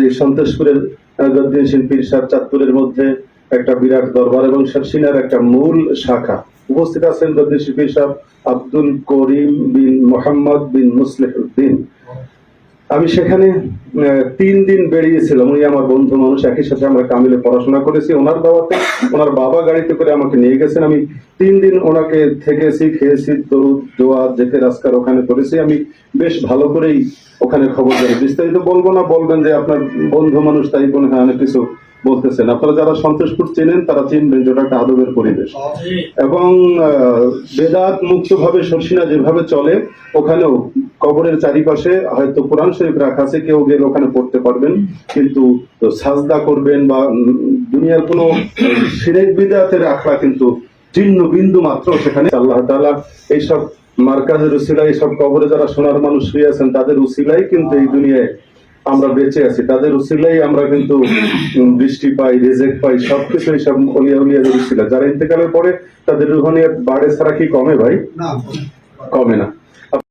এই সন্তোষপুরের গদ্দিন শিল্পীর সার চাঁদপুরের মধ্যে একটা বিরাট দরবার এবং শাসিনার একটা মূল শাখা। উপস্থিত আছেন গদ্দিন শিল্পীর সাহেব আব্দুল করিম বিন মোহাম্মদ বিন মুসলিহ উদ্দিন আমি সেখানে তিন দিন বেরিয়েছিলাম। উনি আমার বন্ধু মানুষ একই সাথে আমরা কামিলে পড়াশোনা করেছি। ওনার দাওয়াতে ওনার বাবা গাড়িতে করে আমাকে নিয়ে গেছেন। আমি তিন দিন ওনাকে থেকেছি খেয়েছি দরুদ দোয়া যেতে রাস্কার ওখানে করেছি। আমি বেশ ভালো করেই ওখানে খবর জানি। বিস্তারিত বলব না বলবেন যে আপনার বন্ধু মানুষ তাই মনে হয় অনেক কিছু বলতেছেন। আপনারা যারা সন্তোষপুর চেনেন তারা চিনবেন যেটা একটা আদবের পরিবেশ। এবং আহ, বেদাত মুক্ত ভাবে শর্ষিনা যেভাবে চলে, ওখানেও কবরের চারিপাশে হয়তো কোরআন শরীফ রাখা আছে, কেউ গেলে ওখানে পড়তে পারবেন। কিন্তু সাজদা করবেন বা দুনিয়ার কোনো সিরেক বিদাতের আখড়া কিন্তু চিহ্ন বিন্দু মাত্র সেখানে আল্লাহ তাআলা এইসব মার্কাজের উসিলাই এইসব কবরে যারা সোনার মানুষ শুয়ে আছেন, তাদের উসিলাই কিন্তু এই দুনিয়ায় আমরা বেঁচে আছি তাদের উসিলাই আমরা কিন্তু বৃষ্টি পাই রেজেক পাই সবকিছু এইসব অলিয়া উলিয়াদের উসিলা যারা ইন্তেকালের পরে তাদের রুহানিয়াত বাড়ে ছাড়া কি কমে ভাই? কমে না।